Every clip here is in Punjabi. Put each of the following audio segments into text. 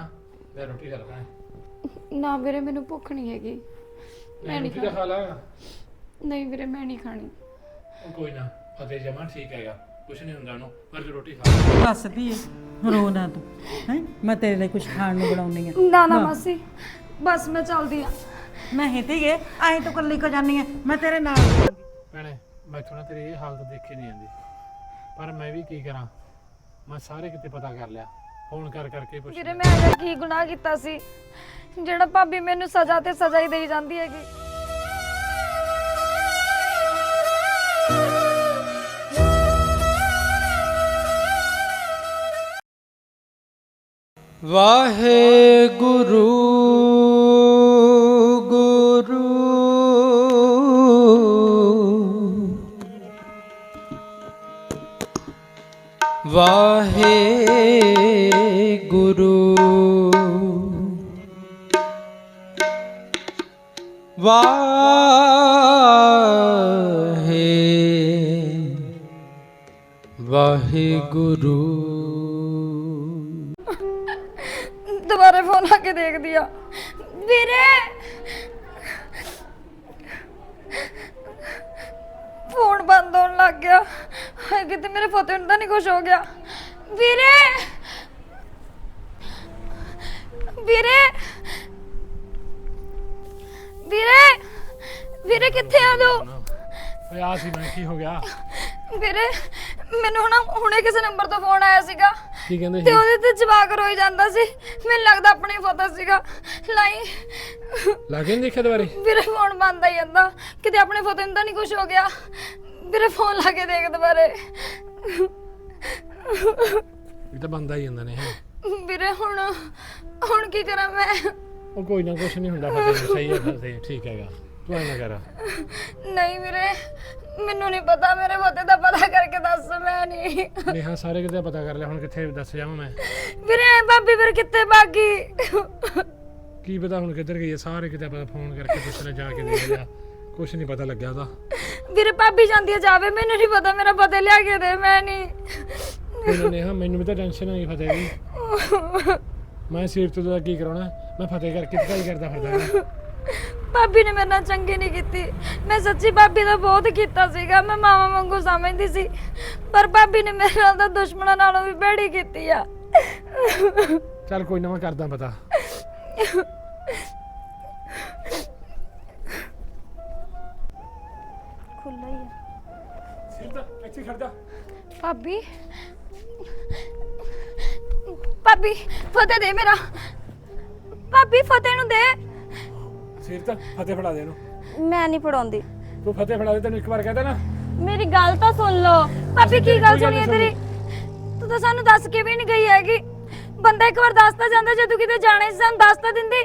ਨੇਹਾ ਲੈ ਰੋਟੀ ਖਾ ਲੈ ਭੈਣੇ ਨਾ ਵੀਰੇ ਮੈਨੂੰ ਭੁੱਖ ਨਹੀਂ ਹੈਗੀ। ਮੈਂ ਰੋਟੀ ਤਾਂ ਖਾ ਲਾ ਨਹੀਂ ਵੀਰੇ ਮੈਂ ਨਹੀਂ ਖਾਣੀ। ਉਹ ਕੋਈ ਨਾ ਫਤਿਹ ਜਮਾ ਠੀਕ ਹੈਗਾ। ਕੁਛ ਨਹੀਂ ਹੁੰਦਾ ਉਹਨੂੰ ਪਰ ਤੂੰ ਰੋਟੀ ਖਾ ਲੈ। ਹੱਸਦੀ ਏ ਰੋ ਨਾ ਤੂੰ। ਹੈ? ਮੈਂ ਤੇਰੇ ਲਈ ਕੁਝ ਖਾਣ ਨੂੰ ਬਣਾਉਣੀ ਆ। ਨਾ ਨਾ ਮਾਸੀ ਬਸ ਮੈਂ ਚੱਲਦੀ ਆ। ਮੈਂ ਹਿੱਤੀ ਗਏ ਐਂ ਤੂੰ ਕੱਲੀ ਕੋ ਜਾਨੀ ਆ ਮੈਂ ਤੇਰੇ ਨਾਲ ਭੈਣੇ ਮੈਥੋਂ ਨਾ ਤੇਰੀ ਇਹ ਹਾਲਤ ਦੇਖੀ ਨਹੀਂ ਜਾਂਦੀ। ਪਰ ਮੈਂ ਵੀ ਕੀ ਕਰਾਂ? ਮੈਂ ਸਾਰੇ ਕਿਤੇ ਪਤਾ ਕਰ ਲਿਆ। ਫੋਨ ਕਰ ਕਰਕੇ ਪੁੱਛ ਵੀਰੇ ਮੈਂ ਅਜਾ ਕੀ ਗੁਨਾਹ ਕੀਤਾ ਸੀ? ਜਿਹੜਾ ਭਾਬੀ ਮੈਨੂੰ ਸਜ਼ਾ ਤੇ ਸਜ਼ਾ ਹੀ ਦੇਈ ਜਾਂਦੀ ਹੈਗੀ। ਵਾਹਿਗੁਰੂ ਗੁਰੂ। ਵਾਹਿਗੁਰੂ। ਵਾਹੇ। ਵਾਹਿਗੁਰੂ। ਦੁਬਾਰੇ ਫੋਨ ਲਾ ਕੇ ਦੇਖਦੀ ਆ। ਵੀਰੇ। ਫੋਨ ਬੰਦ ਹੋਣ ਲੱਗ ਗਿਆ। ਹਾਏ, ਕਿਤੇ ਮੇਰੇ ਫੋਟੋ ਨੂੰ ਤਾਂ ਨਹੀਂ ਕੁਝ ਹੋ ਗਿਆ। ਵੀਰੇ। ਵੀਰੇ। ਵੀਰੇ ਕਿੱਥੇ ਆ ਤੂੰ? ਓਏ ਆ ਸੀ ਮੈਂ ਕੀ ਹੋ ਗਿਆ? ਵੀਰੇ ਮੈਨੂੰ ਹੁਣ ਹੁਣੇ ਕਿਸੇ ਨੰਬਰ ਤੋਂ ਫੋਨ ਆਇਆ ਸੀਗਾ। ਕੀ ਕਹਿੰਦੇ ਤੇ ਉਹਦੇ ਤੇ ਜਵਾਕ ਰੋਈ ਜਾਂਦਾ ਸੀ। ਮੈਨੂੰ ਲੱਗਦਾ ਆਪਣੀ ਫੋਟੋ ਸੀਗਾ। ਲਾਈ। ਲੱਗੇ ਨਹੀਂ ਦੇਖਿਆ ਦੁਬਾਰੇ? ਵੀਰੇ ਫੋਨ ਬੰਦ ਆਈ ਜਾਂਦਾ। ਕਿਤੇ ਆਪਣੇ ਫੋਟੋ ਨੂੰ ਤਾਂ ਨਹੀਂ ਕੁਝ ਹੋ ਗਿਆ। ਵੀਰੇ ਫੋਨ ਲਾ ਕੇ ਦੇਖ ਦੁਬਾਰੇ। ਇਹ ਤਾਂ ਬੰਦਾ ਹੀ ਜਾਂਦਾ ਨੇ ਇਹ। ਵੀਰੇ ਹੁਣ ਹੁਣ ਕੀ ਕਰਾਂ ਮੈਂ? ਉਹ ਕੋਈ ਨਾ ਕੁਛ ਨਹੀਂ ਹੁੰਦਾ ਫਤਿਹ ਨੂੰ, ਸਹੀ ਹੈ ਫਤਿਹ। ਠੀਕ ਹੈਗਾ। ਨਾ ਕਰ। ਨਹੀਂ ਵੀਰੇ ਮੈਨੂੰ ਨਹੀਂ ਪਤਾ ਮੇਰੇ ਫੋਟੋ ਦਾ ਪਤਾ ਕਰਕੇ ਦੱਸ ਮੈਂ ਨਹੀਂ। ਨੇਹਾ ਸਾਰੇ ਕਿਤੇ ਪਤਾ ਕਰ ਲਿਆ ਹੁਣ ਕਿੱਥੇ ਦੱਸ ਜਾਵਾਂ ਮੈਂ? ਵੀਰੇ ਐ ਭਾਬੀ ਫਿਰ ਕਿੱਥੇ ਭਾਗੀ ਕੀ ਪਤਾ ਹੁਣ ਕਿੱਧਰ ਗਈ ਹੈ ਸਾਰੇ ਕਿਤੇ ਪਤਾ ਫੋਨ ਕਰਕੇ ਪੁੱਛਣਾ ਜਾ ਕੇ ਦੇਖ ਲਿਆ ਕੁਛ ਨਹੀਂ ਪਤਾ ਲੱਗਿਆ ਉਹਦਾ। ਵੀਰੇ ਭਾਬੀ ਜਾਂਦੀ ਆ ਜਾਵੇ ਮੈਨੂੰ ਨਹੀਂ ਪਤਾ ਮੇਰਾ ਪਤਾ ਲਿਆ ਕੇ ਦੇ ਮੈਂ ਨਹੀਂ। ਕੋਈ ਨਾ ਨੇਹਾ ਮੈਨੂੰ ਵੀ ਤਾਂ ਟੈਨਸ਼ਨ ਹੋਈ ਫਤਿਹ ਦੀ। ਮੈਂ ਸਿਰ ਤੋਂ ਦਾ ਕੀ ਕਰਾਉਣਾ ਮੈਂ ਫਤਿਹ ਕਰਕੇ ਟਰਾਈ ਕਰਦਾ ਫਿਰਦਾ। ਹਾਂ। ਭਾਬੀ ਨੇ ਮੇਰੇ ਨਾਲ ਚੰਗੀ ਨਹੀਂ ਕੀਤੀ। ਮੈਂ ਸੱਚੀ ਭਾਬੀ ਦਾ ਬਹੁਤ ਕੀਤਾ ਸੀਗਾ। ਮੈਂ ਮਾਵਾ ਵਾਂਗੂ ਸਮਝਦੀ ਸੀ। ਪਰ ਭਾਬੀ ਨੇ ਮੇਰੇ ਨਾਲ ਤਾਂ ਦੁਸ਼ਮਣਾਂ ਨਾਲੋਂ ਵੀ ਭੈੜੀ ਕੀਤੀ ਆ। ਚੱਲ ਕੋਈ ਨਾ ਮੈਂ ਕਰਦਾ ਪਤਾ। ਖੁੱਲਾ ਹੀ ਆ। ਸਿਰ ਤਾਂ ਇੱਥੇ ਖੜ ਜਾ। ਭਾਬੀ। ਭਾਬੀ ਫਤਿਹ ਦੇ ਮੇਰਾ। ਭਾਬੀ ਫਤਿਹ ਨੂੰ ਦੇ। ਸਿਰ ਤਾਂ ਫਤਿਹ ਫੜਾ ਦੇ ਇਹਨੂੰ। ਮੈਂ ਨਹੀਂ ਪੜਾਉਂਦੀ ਤੂੰ ਫਤਿਹ ਫੜਾ ਦੇ ਤੈਨੂੰ ਇੱਕ ਵਾਰ ਕਹਤਾ ਨਾ ਮੇਰੀ ਗੱਲ ਤਾਂ ਸੁਣ ਲਓ। ਭਾਬੀ ਕੀ ਗੱਲ ਸੁਣੀ ਹੈ ਨਹੀਂ ਤੇਰੀ ਤੂੰ ਤਾਂ ਸਾਨੂੰ ਦੱਸ ਕੇ ਵੀ ਨਹੀਂ ਗਈ ਹੈਗੀ। ਬੰਦਾ ਇੱਕ ਵਾਰ ਦੱਸਦਾ ਜਾਂਦਾ ਜੇ ਤੂੰ ਕਿਤੇ ਜਾਣਾ ਸੀ ਸਾਨੂੰ ਦੱਸ ਤਾਂ ਦਿੰਦੀ।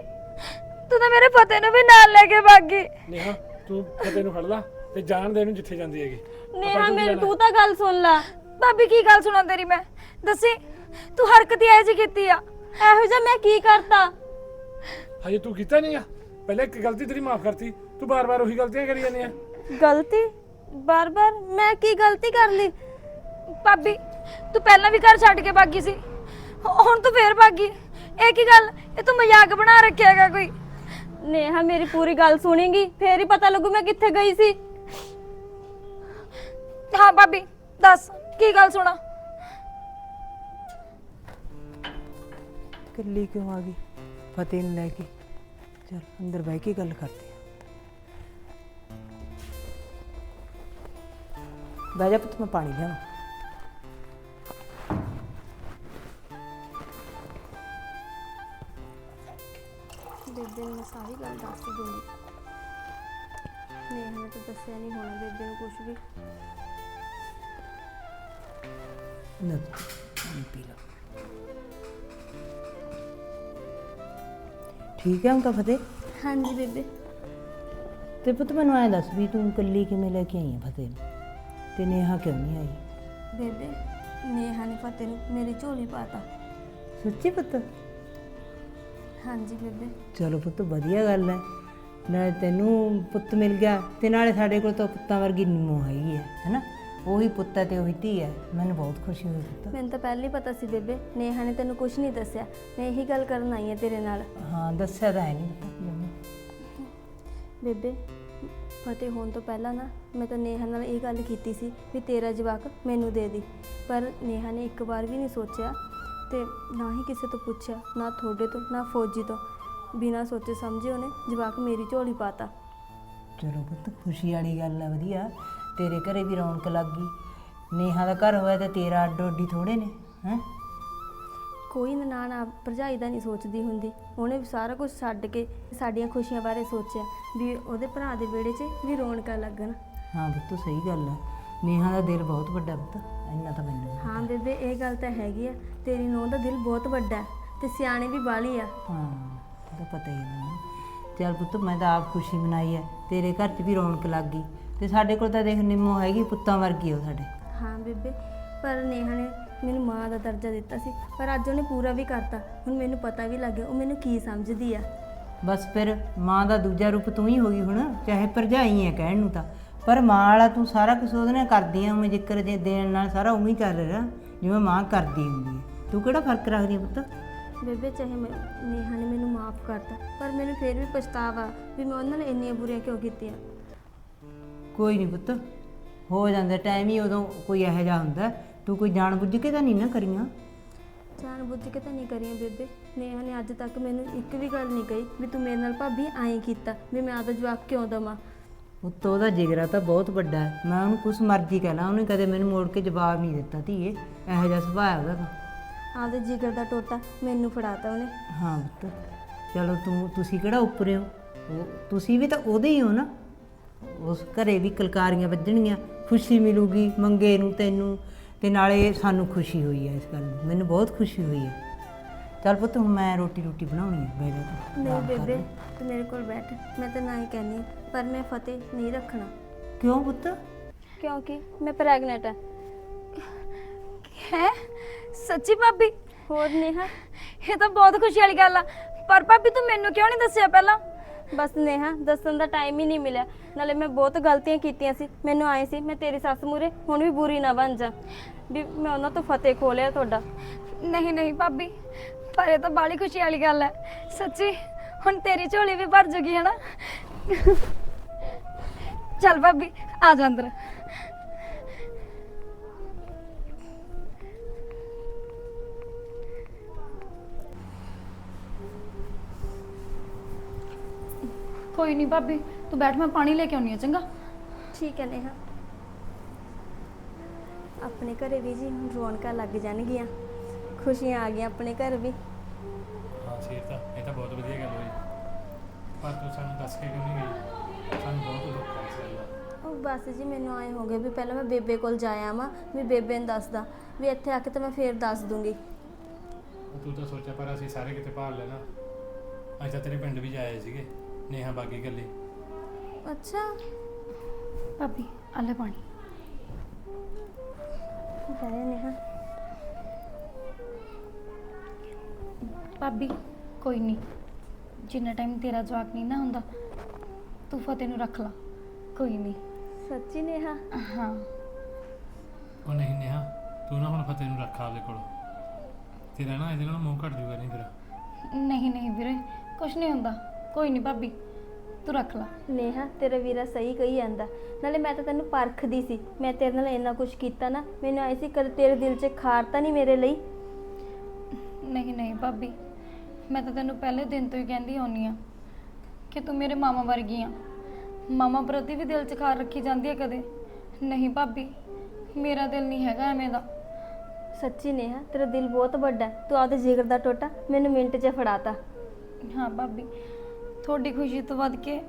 ਤੂੰ ਤਾਂ ਮੇਰੇ ਫਤਿਹ ਨੂੰ ਵੀ ਨਾਲ ਲੈ ਕੇ ਭੱਗ ਨੇਹਾ ਤੂੰ ਫਤਿਹ ਨੂੰ ਫੜ ਲਾ ਤੇ ਜਾਣ ਦੇ ਇਹਨੂੰ ਜਿੱਥੇ ਜਾਂਦੀ ਹੈਗੀ। ਨੇਹਾ ਮੇਰੀ ਤੂੰ ਤਾਂ ਗੱਲ ਸੁਣ ਲੈ। ਭਾਬੀ ਕੀ ਗੱਲ ਸੁਣਾ ਤੇਰੀ ਮੈਂ? ਦੱਸੀ ਤੂੰ ਹਰਕਤ ਹੀ ਐ ਜੀ ਕੀਤੀ ਆ। ਇਹੋ ਜਿਹਾ ਮੈਂ ਕੀ ਕਰਤਾ? ਹਜੇ ਤੂੰ ਕੀਤਾ ਨਹੀਂਗਾ ਪਹਿਲੇ ਇੱਕ ਗਲਤੀ ਤੇਰੀ ਮਾਫ ਕਰਤੀ ਤੂੰ ਬਾਰ-ਬਾਰ ਉਹੀ ਗਲਤੀਆਂ ਕਰੀ ਜਾਂਦੀ ਆ। ਗਲਤੀ? ਬਾਰ-ਬਾਰ? ਮੈਂ ਕੀ ਗਲਤੀ ਕਰ ਲਈ? ਭਾਬੀ ਤੂੰ ਪਹਿਲਾਂ ਵੀ ਘਰ ਛੱਡ ਕੇ ਭਾਗੀ ਸੀ। ਹੁਣ ਤੂੰ ਫੇਰ ਭਾਗੀ। ਇਹ ਕੀ ਗੱਲ? ਇਹ ਤੂੰ ਮਜ਼ਾਕ ਬਣਾ ਰੱਖਿਆ ਹੈਗਾ ਕੋਈ? ਨੇਹਾ ਮੇਰੀ ਪੂਰੀ ਗੱਲ ਸੁਣੇਗੀ। ਫੇਰ ਹੀ ਪਤਾ ਲੱਗੂ ਮੈਂ ਕਿੱਥੇ ਗਈ ਸੀ। ਹਾਂ ਭਾਬੀ ਦੱਸ ਕੀ ਗੱਲ ਸੁਣਾ? ਕੱਲੀ ਕਿਉਂ ਆ ਗਈ? ਫਤਿਹ ਨੂੰ ਲੈ ਕੇ। ਚਲ ਅੰਦਰ ਬਹਿ ਕੇ ਗੱਲ ਕਰਦੇ ਆ ਬਹਿ ਜਾ ਪੁੱਤ ਮੈਂ ਪਾਣੀ ਲਿਆਵਾਂ। ਬੇਬੇ ਨੂੰ ਮੈਂ ਸਾਰੀ ਗੱਲ ਦੱਸ ਦੂੰਗੀ। ਨੇਹਾ ਨੇ ਤਾਂ ਦੱਸਿਆ ਨਹੀਂ ਹੋਣਾ ਬੇਬੇ ਨੂੰ ਕੁਝ ਵੀ। ਨਾ ਪਾਣੀ ਪੀ ਲਾ। ਠੀਕ ਹੈ ਹੁਣ ਤਾਂ ਫਤਿਹ? ਹਾਂਜੀ ਬੇਬੇ। ਤੇ ਪੁੱਤ ਮੈਨੂੰ ਐਂ ਦੱਸ ਵੀ ਤੂੰ ਕੱਲੀ ਕਿਵੇਂ ਲੈ ਕੇ ਆਈ ਹੈ ਫਤਿਹ ਨੂੰ? ਤੇ ਨੇਹਾ ਕਿਉਂ ਨਹੀਂ ਆਈ? ਬੇਬੇ ਨੇਹਾ ਨੇ ਫਤਿਹ ਨੂੰ ਮੇਰੀ ਝੋਲੀ ਪਾਤਾ ਸੱਚੀ ਪੁੱਤ? ਹਾਂਜੀ ਬੇਬੇ। ਚਲੋ ਪੁੱਤ ਵਧੀਆ ਗੱਲ ਹੈ। ਨਾਲੇ ਤੈਨੂੰ ਪੁੱਤ ਮਿਲ ਗਿਆ ਤੇ ਨਾਲੇ ਸਾਡੇ ਕੋਲ ਤਾਂ ਪੁੱਤਾਂ ਵਰਗੀ ਨਿੰਮੋ ਹੈਗੀ ਹੈ ਹੈਨਾ ਉਹੀ ਪੁੱਤ ਹੈ ਤੇ ਉਹੀ ਧੀ ਹੈ। ਮੈਨੂੰ ਬਹੁਤ ਖੁਸ਼ੀ ਹੋਈ ਪੁੱਤ। ਮੈਨੂੰ ਤਾਂ ਪਹਿਲਾਂ ਹੀ ਪਤਾ ਸੀ ਬੇਬੇ ਨੇਹਾ ਨੇ ਤੈਨੂੰ ਕੁਝ ਨਹੀਂ ਦੱਸਿਆ। ਮੈਂ ਇਹੀ ਗੱਲ ਕਰਨ ਆਈ ਹਾਂ ਤੇਰੇ ਨਾਲ। ਹਾਂ ਦੱਸਿਆ ਤਾਂ ਹੈ ਨਹੀਂ ਪੁੱਤ ਮੈਨੂੰ। ਬੇਬੇ ਫਤਿਹ ਹੋਣ ਤੋਂ ਪਹਿਲਾਂ ਨਾ ਮੈਂ ਤਾਂ ਨੇਹਾ ਨਾਲ ਇਹ ਗੱਲ ਕੀਤੀ ਸੀ ਵੀ ਤੇਰਾ ਜਵਾਕ ਮੈਨੂੰ ਦੇ ਦੀ। ਪਰ ਨੇਹਾ ਨੇ ਇੱਕ ਵਾਰ ਵੀ ਨਹੀਂ ਸੋਚਿਆ ਤੇ ਨਾ ਹੀ ਕਿਸੇ ਤੋਂ ਪੁੱਛਿਆ ਨਾ ਤੁਹਾਡੇ ਤੋਂ ਨਾ ਫੌਜੀ ਤੋਂ। ਬਿਨਾਂ ਸੋਚੇ ਸਮਝੇ ਉਹਨੇ ਜਵਾਕ ਮੇਰੀ ਝੋਲੀ ਪਾਤਾ। ਚਲੋ ਪੁੱਤ ਖੁਸ਼ੀ ਵਾਲੀ ਗੱਲ ਹੈ ਵਧੀਆ। ਤੇਰੇ ਘਰੇ ਵੀ ਰੌਣਕ ਲੱਗ ਗਈ। ਨੇਹਾ ਦਾ ਘਰ ਹੋਇਆ ਤੇ ਤੇਰਾ ਅੱਡੋ ਅੱਡੀ ਥੋੜੇ ਨੇ ਹੈ? ਕੋਈ ਨਨਾਣ ਭਰਜਾਈ ਦਾ ਨਹੀਂ ਸੋਚਦੀ ਹੁੰਦੀ। ਉਹਨੇ ਵੀ ਸਾਰਾ ਕੁਝ ਛੱਡ ਕੇ ਸਾਡੀਆਂ ਖੁਸ਼ੀਆਂ ਬਾਰੇ ਸੋਚਿਆ ਵੀ ਉਹਦੇ ਭਰਾ ਦੇ ਵਿਹੜੇ 'ਚ ਵੀ ਰੌਣਕਾਂ ਲੱਗਣ। ਹਾਂ ਪੁੱਤ ਸਹੀ ਗੱਲ ਹੈ ਨੇਹਾ ਦਾ ਦਿਲ ਬਹੁਤ ਵੱਡਾ ਪੁੱਤ। ਇੰਨਾ ਤਾਂ ਮੈਨੂੰ ਵੀ ਹਾਂ ਬੇਬੇ ਇਹ ਗੱਲ ਤਾਂ ਹੈਗੀ ਆ। ਤੇਰੀ ਨੂੰਹ ਦਾ ਦਿਲ ਬਹੁਤ ਵੱਡਾ ਹੈ ਤੇ ਸਿਆਣੀ ਵੀ ਬਾਲੀ ਆ। ਹਾਂ ਉਹਦਾ ਪਤਾ ਹੀ ਨਹੀਂ ਚੱਲ ਪੁੱਤ ਮੈਂ ਤਾਂ ਆਪ ਖੁਸ਼ੀ ਮਨਾਈ ਹੈ ਤੇਰੇ ਘਰ 'ਚ ਵੀ ਰੌਣਕ ਲੱਗ ਗਈ। ਤੇ ਸਾਡੇ ਕੋਲ ਤਾਂ ਦੇਖ ਨਿੰਮੋ ਹੈਗੀ ਪੁੱਤਾਂ ਵਰਗੀ ਉਹ ਸਾਡੇ। ਹਾਂ ਬੇਬੇ ਪਰ ਨੇਹਾ ਨੇ ਮੈਨੂੰ ਮਾਂ ਦਾ ਦਰਜਾ ਦਿੱਤਾ ਸੀ ਪਰ ਅੱਜ ਉਹਨੇ ਪੂਰਾ ਵੀ ਕਰਤਾ। ਹੁਣ ਮੈਨੂੰ ਪਤਾ ਵੀ ਲੱਗ ਗਿਆ ਉਹ ਮੈਨੂੰ ਕੀ ਸਮਝਦੀ ਆ। ਬਸ ਫਿਰ ਮਾਂ ਦਾ ਦੂਜਾ ਰੂਪ ਤੂੰ ਹੀ ਹੋ ਗਈ ਹੁਣ ਚਾਹੇ ਭਰਜਾਈ ਹੈ ਕਹਿਣ ਨੂੰ ਤਾਂ। ਪਰ ਮਾਂ ਵਾਲਾ ਤੂੰ ਸਾਰਾ ਕੁਝ ਉਹਦੇ ਨਾਲ ਕਰਦੀ ਆ ਉਵੇਂ ਜ਼ਿਕਰ ਜੇ ਦੇਣ ਨਾਲ ਸਾਰਾ ਉਵੇਂ ਹੀ ਚੱਲ ਰਿਹਾ ਜਿਵੇਂ ਮਾਂ ਕਰਦੀ ਹੁੰਦੀ ਹੈ ਤੂੰ ਕਿਹੜਾ ਫ਼ਰਕ ਰੱਖਦੀ ਹੈ ਪੁੱਤ? ਬੇਬੇ ਚਾਹੇ ਮੈਂ ਨੇਹਾ ਨੇ ਮੈਨੂੰ ਮਾਫ ਕਰਤਾ ਪਰ ਮੈਨੂੰ ਫਿਰ ਵੀ ਪਛਤਾਵਾ ਵੀ ਮੈਂ ਉਹਨਾਂ ਨਾਲ ਇੰਨੀਆਂ ਬੁਰੀਆਂ ਕਿਉਂ ਕੀਤੀਆਂ। ਕੋਈ ਨਹੀਂ ਪੁੱਤ। ਹੋ ਜਾਂਦਾ ਟਾਈਮ ਹੀ ਉਦੋਂ ਕੋਈ ਇਹੋ ਜਿਹਾ ਹੁੰਦਾ। ਤੂੰ ਕੋਈ ਜਾਣ ਬੁੱਝ ਕੇ ਤਾਂ ਨਹੀਂ ਨਾ ਕਰੀਆਂ। ਜਾਣ ਬੁੱਝ ਕੇ ਤਾਂ ਨਹੀਂ ਕਰੀਆਂ ਬੇਬੇ। ਨੇਹਾ ਨੇ ਅੱਜ ਤੱਕ ਮੈਨੂੰ ਇੱਕ ਵੀ ਗੱਲ ਨਹੀਂ ਕਹੀ ਵੀ ਤੂੰ ਮੇਰੇ ਨਾਲ ਭਾਬੀ ਐਂ ਕੀਤਾ ਵੀ ਮੈਂ ਆਦਾ ਜਵਾਬ ਕਿਉਂ ਦਵਾਂ। ਪੁੱਤ ਉਹਦਾ ਜਿਗਰਾ ਤਾਂ ਬਹੁਤ ਵੱਡਾ ਹੈ। ਮੈਂ ਉਹਨੂੰ ਕੁਛ ਮਰਜ਼ੀ ਕਹਿ ਲਾਂ ਉਹਨੇ ਕਦੇ ਮੈਨੂੰ ਮੋੜ ਕੇ ਜਵਾਬ ਨਹੀਂ ਦਿੱਤਾ ਧੀਏ। ਇਹੋ ਜਿਹਾ ਸੁਭਾਅ ਹੈ ਉਹਦਾ ਤਾਂ। ਆਪਦੇ ਜਿਗਰ ਦਾ ਟੋਟਾ ਮੈਨੂੰ ਫੜਾਤਾ ਉਹਨੇ। ਹਾਂ ਪੁੱਤ ਚਲੋ ਤੂੰ ਤੁਸੀਂ ਕਿਹੜਾ ਉੱਪਰੇ ਹੋ? ਉਹ ਤੁਸੀਂ ਵੀ ਤਾਂ ਉਹਦੇ ਹੀ ਹੋ ਨਾ। ਉਸ ਘਰੇ ਵੀ ਕਲਕਾਰੀਆਂ ਵੱਜਣਗੀਆਂ ਖੁਸ਼ੀ ਮਿਲੂਗੀ ਮੰਗੇ ਨੂੰ ਤੈਨੂੰ ਤੇ ਨਾਲੇ ਸਾਨੂੰ ਖੁਸ਼ੀ ਹੋਈ ਹੈ ਇਸ ਗੱਲ ਦੀ ਮੈਨੂੰ ਬਹੁਤ ਖੁਸ਼ੀ ਹੋਈ ਹੈ ਚੱਲ ਪੁੱਤ ਹੁਣ ਮੈਂ ਰੋਟੀ ਰੋਟੀ ਬਣਾਉਣੀ ਹੈ ਬਹਿ ਜਾ ਤੂੰ ਨਹੀਂ ਆਰਾਮ ਕਰ ਬੇਬੇ ਲੈ। ਤੂੰ ਮੇਰੇ ਕੋਲ ਬੈਠ ਮੈਂ ਤਾਂ ਨਾ ਹੀ ਕਹਿੰਦੀ ਹਾਂ, ਪਰ ਮੈਂ ਫਤਿਹ ਨਹੀਂ ਰੱਖਣਾ। ਕਿਉਂ ਪੁੱਤ? ਕਿਉਂਕਿ ਮੈਂ ਪ੍ਰੈਗਨੈਂਟ ਹਾਂ। ਹੈ? ਸੱਚੀ ਭਾਬੀ? ਹੋਰ ਨੇਹਾ? ਇਹ ਤਾਂ ਬਹੁਤ ਖੁਸ਼ੀ ਵਾਲੀ ਗੱਲ ਆ। ਪਰ ਭਾਬੀ ਤੂੰ ਮੈਨੂੰ ਕਿਉਂ ਨਹੀਂ ਦੱਸਿਆ ਪਹਿਲਾਂ? ਬਸ ਨੇਹਾ ਦੱਸਣ ਦਾ ਟਾਈਮ ਹੀ ਨਹੀਂ ਮਿਲਿਆ। ਨਾਲੇ ਮੈਂ ਬਹੁਤ ਗਲਤੀਆਂ ਕੀਤੀਆਂ ਸੀ। ਮੈਨੂੰ ਆਏ ਸੀ, ਮੈਂ ਤੇਰੀ ਸੱਸ ਮੂਰੇ ਹੁਣ ਵੀ ਬੁਰੀ ਨਾ ਬਣ ਜਾ। ਵੀ ਮੈਂ ਉਹਨਾਂ ਤੋਂ ਫਤਿਹ ਖੋਲਿਆ ਤੁਹਾਡਾ। ਨਹੀਂ ਨਹੀਂ ਭਾਬੀ, ਪਰ ਇਹ ਤਾਂ ਬਾਲੀ ਖੁਸ਼ੀ ਵਾਲੀ ਗੱਲ ਹੈ। ਸੱਚੀ, ਹੁਣ ਤੇਰੀ ਝੋਲੀ ਵੀ ਭਰ ਜੂਗੀ ਹੈ ਚੱਲ ਭਾਬੀ, ਆ ਜਾ ਅੰਦਰ। ਕੋਈ ਨਹੀਂ ਭਾਬੀ ਤੂੰ ਬੈਠ ਮੈਂ ਪਾਣੀ ਲੈ ਕੇ ਆਉਣੀ ਆ ਚੰਗਾ? ਠੀਕ ਹੈ ਨੇਹਾ। ਆਪਣੇ ਘਰੇ ਵੀ ਜੀ ਹੁਣ ਰੌਣਕਾਂ ਲੱਗ ਜਾਣਗੀਆਂ। ਖੁਸ਼ੀਆਂ ਆ ਗਈਆਂ ਆਪਣੇ ਘਰ ਵੀ। ਹਾਂ ਸ਼ੇਰ ਤਾਂ ਇਹ ਤਾਂ ਬਹੁਤ ਵਧੀਆ ਗੱਲ ਹੋਈ। ਪਰ ਤੂੰ ਸਾਨੂੰ ਦੱਸ ਕੇ ਕਿਉਂ ਨਹੀਂ ਗਈ? ਸਾਨੂੰ ਬਹੁਤ ਦੁੱਖ ਹੈ ਇਸ ਗੱਲ ਦਾ। ਉਹ ਬਸ ਜੀ ਮੈਨੂੰ ਆਏ ਹੋ ਗਏ ਵੀ ਪਹਿਲਾਂ ਮੈਂ ਬੇਬੇ ਕੋਲ ਜਾਇਆ ਆਵਾਂ ਵੀ ਬੇਬੇ ਨੂੰ ਦੱਸਦਾ ਵੀ ਇੱਥੇ ਆ ਕੇ ਤਾਂ ਮੈਂ ਫੇਰ ਦੱਸ ਦੂੰਗੀ। ਉਹ ਤੂੰ ਤਾਂ ਸੋਚਿਆ ਪਰ ਅਸੀਂ ਸਾਰੇ ਕਿਤੇ ਭਾਲ ਲੈਣਾ। ਅੱਜ ਤਾਂ ਤੇਰੇ ਪਿੰਡ ਵੀ ਜਾਏ ਸੀਗੇ ਨੇਹਾ ਬਾਗੀ ਗੱਲੇ ਅੱਛਾ। ਭਾਬੀ ਆ ਲੈ ਪਾਣੀ ਹੈ। ਨੇਹਾ ਭਾਬੀ ਕੋਈ ਨਹੀਂ। ਜਿੰਨਾ ਟਾਈਮ ਤੇਰਾ ਜਵਾਕ ਨਹੀਂ ਨਾ ਹੁੰਦਾ ਤੂੰ ਫਤਿਹ ਨੂੰ ਰੱਖ ਲਾ। ਕੋਈ ਨਹੀਂ। ਸੱਚੀ ਨੇਹਾ? ਹਾਂ। ਉਹ ਨਹੀਂ ਨੇਹਾ ਤੂੰ ਨਾ ਹੁਣ ਫਤਿਹ ਨੂੰ ਰੱਖ ਆਪਦੇ ਕੋਲ। ਤੇਰਾ ਨਾ ਇਹਦੇ ਨਾਲ ਮੂੰਹ ਘਟ ਜੂਗਾ ਨਹੀਂ ਫਿਰ। ਨਹੀਂ ਨਹੀਂ ਵੀਰੇ ਕੁਛ ਨਹੀਂ ਹੁੰਦਾ। ਕੋਈ ਨਹੀਂ ਭਾਬੀ। ਤੂੰ ਰੱਖ ਲਾ। ਨੇਹਾ ਤੇਰਾ ਵੀਰਾ ਸਹੀ ਕਹੀ ਜਾਂਦਾ। ਨਾਲੇ ਮੈਂ ਤਾਂ ਤੈਨੂੰ ਪਰਖਦੀ ਸੀ। ਮੈਂ ਤੇਰੇ ਨਾਲ ਇੰਨਾ ਕੁਝ ਕੀਤਾ ਨਾ ਮੈਨੂੰ ਆਈ ਸੀ ਕਦੇ ਤੇਰੇ ਦਿਲ 'ਚ ਖਾਰ ਤਾਂ ਨਹੀਂ ਮੇਰੇ ਲਈ? ਨਹੀਂ ਨਹੀਂ ਭਾਬੀ ਮੈਂ ਤਾਂ ਤੈਨੂੰ ਪਹਿਲੇ ਦਿਨ ਤੋਂ ਹੀ ਕਹਿੰਦੀ ਆਉਣੀ ਆ ਕਿ ਤੂੰ ਮੇਰੇ ਮਾਮਾ ਵਰਗੀ ਆ। ਮਾਮਾ ਪ੍ਰਤੀ ਵੀ ਦਿਲ 'ਚ ਖਾਰ ਰੱਖੀ ਜਾਂਦੀ ਹੈ ਕਦੇ। ਨਹੀਂ ਭਾਬੀ ਮੇਰਾ ਦਿਲ ਨਹੀਂ ਹੈਗਾ ਐਵੇਂ ਦਾ। ਸੱਚੀ ਨੇਹਾ ਤੇਰਾ ਦਿਲ ਬਹੁਤ ਵੱਡਾ। ਹੈ। ਤੂੰ ਆਪਦੇ ਜਿਗਰ ਦਾ ਟੋਟਾ ਮੈਨੂੰ ਮਿੰਟ 'ਚ ਫੜਾਤਾ। ਹਾਂ ਭਾਬੀ ਤੁਹਾਡੀ ਖੁਸ਼ੀ ਤੋਂ ਵੱਧ ਕੇ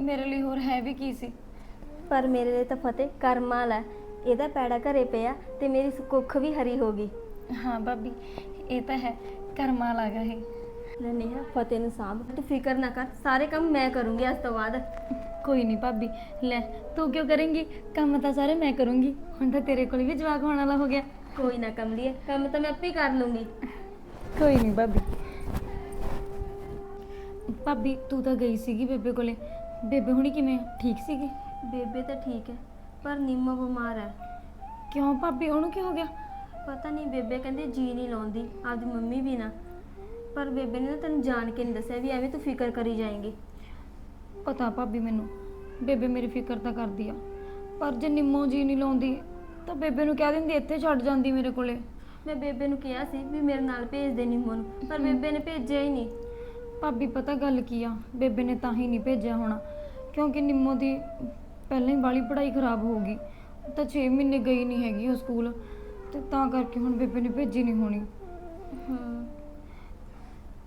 ਮੇਰੇ ਲਈ ਹੋਰ ਹੈ ਵੀ ਕੀ ਸੀ? ਪਰ ਮੇਰੇ ਲਈ ਤਾਂ ਫਤਿਹ ਕਰਮਾਂ ਵਾਲਾ ਹੈ। ਇਹਦਾ ਪੈੜਾ ਘਰੇ ਪਿਆ ਤੇ ਮੇਰੀ ਕੁੱਖ ਵੀ ਹਰੀ ਹੋ ਗਈ। ਹਾਂ ਭਾਬੀ ਇਹ ਤਾਂ ਹੈ ਕਰਮਾ ਲੱਗਾ ਇਹ। ਲੈ ਨੇਹਾ ਫਤਿਹ ਨੂੰ ਸਾਂਭ। ਤੂੰ ਫਿਕਰ ਨਾ ਕਰ ਸਾਰੇ ਕੰਮ ਮੈਂ ਕਰੂੰਗੀ ਅੱਜ ਤੋਂ ਬਾਅਦ। ਕੋਈ ਨਹੀਂ ਭਾਬੀ ਲੈ ਤੂੰ ਕਿਉਂ ਕਰੇਂਗੀ? ਕੰਮ ਤਾਂ ਸਾਰੇ ਮੈਂ ਕਰੂੰਗੀ। ਹੁਣ ਤਾਂ ਤੇਰੇ ਕੋਲ ਵੀ ਜਵਾਕ ਹੋਣ ਵਾਲਾ ਹੋ ਗਿਆ। ਕੋਈ ਨਾ ਕਮਲੀਏ ਕੰਮ ਤਾਂ ਮੈਂ ਆਪੇ ਹੀ ਕਰ ਲੂੰਗੀ। ਕੋਈ ਨਹੀਂ ਭਾਬੀ। ਭਾਬੀ ਤੂੰ ਤਾਂ ਗਈ ਸੀਗੀ ਬੇਬੇ ਕੋਲੇ। ਬੇਬੇ ਹੁਣੀ ਕਿਵੇਂ ਆ? ਠੀਕ ਸੀਗੀ? ਬੇਬੇ ਤਾਂ ਠੀਕ ਹੈ ਪਰ ਨਿੰਮੋ ਬਿਮਾਰ ਹੈ। ਕਿਉਂ ਭਾਬੀ? ਉਹਨੂੰ ਕੀ ਹੋ ਗਿਆ? ਪਤਾ ਨਹੀਂ ਬੇਬੇ ਕਹਿੰਦੀ ਜੀ ਨਹੀਂ ਲਾਉਂਦੀ ਆਪਦੀ ਮੰਮੀ ਵੀ ਨਾ। ਪਰ ਬੇਬੇ ਨੇ ਨਾ ਤੈਨੂੰ ਜਾਣ ਕੇ ਨਹੀਂ ਦੱਸਿਆ ਵੀ ਐਵੇਂ ਤੂੰ ਫਿਕਰ ਕਰੀ ਜਾਏਂਗੀ। ਪਤਾ ਭਾਬੀ ਮੈਨੂੰ ਬੇਬੇ ਮੇਰੀ ਫਿਕਰ ਤਾਂ ਕਰਦੀ ਆ। ਪਰ ਜੇ ਨਿੰਮੋ ਜੀ ਨਹੀਂ ਲਾਉਂਦੀ ਤਾਂ ਬੇਬੇ ਨੂੰ ਕਹਿ ਦਿੰਦੀ ਇੱਥੇ ਛੱਡ ਜਾਂਦੀ ਮੇਰੇ ਕੋਲੇ। ਮੈਂ ਬੇਬੇ ਨੂੰ ਕਿਹਾ ਸੀ ਵੀ ਮੇਰੇ ਨਾਲ ਭੇਜ ਦੇ ਨਿੰਮੋ ਨੂੰ ਪਰ ਬੇਬੇ ਨੇ ਭੇਜਿਆ ਹੀ ਨਹੀਂ। ਭਾਬੀ ਪਤਾ ਗੱਲ ਕੀ ਆ? ਬੇਬੇ ਨੇ ਤਾਂ ਹੀ ਨਹੀਂ ਭੇਜਿਆ ਹੋਣਾ। ਕਿਉਂਕਿ ਨਿੰਮੋ ਦੀ ਪਹਿਲਾਂ ਹੀ ਬਾਲੀ ਪੜ੍ਹਾਈ ਖਰਾਬ ਹੋ ਗਈ। ਉਹ ਤਾਂ 6 ਮਹੀਨੇ ਗਈ ਨਹੀਂ ਹੈਗੀ ਉਹ ਸਕੂਲ। ਤੇ ਤਾਂ ਕਰਕੇ ਹੁਣ ਬੇਬੇ ਨੇ ਭੇਜੀ ਨਹੀਂ ਹੋਣੀ। ਹੂੰ।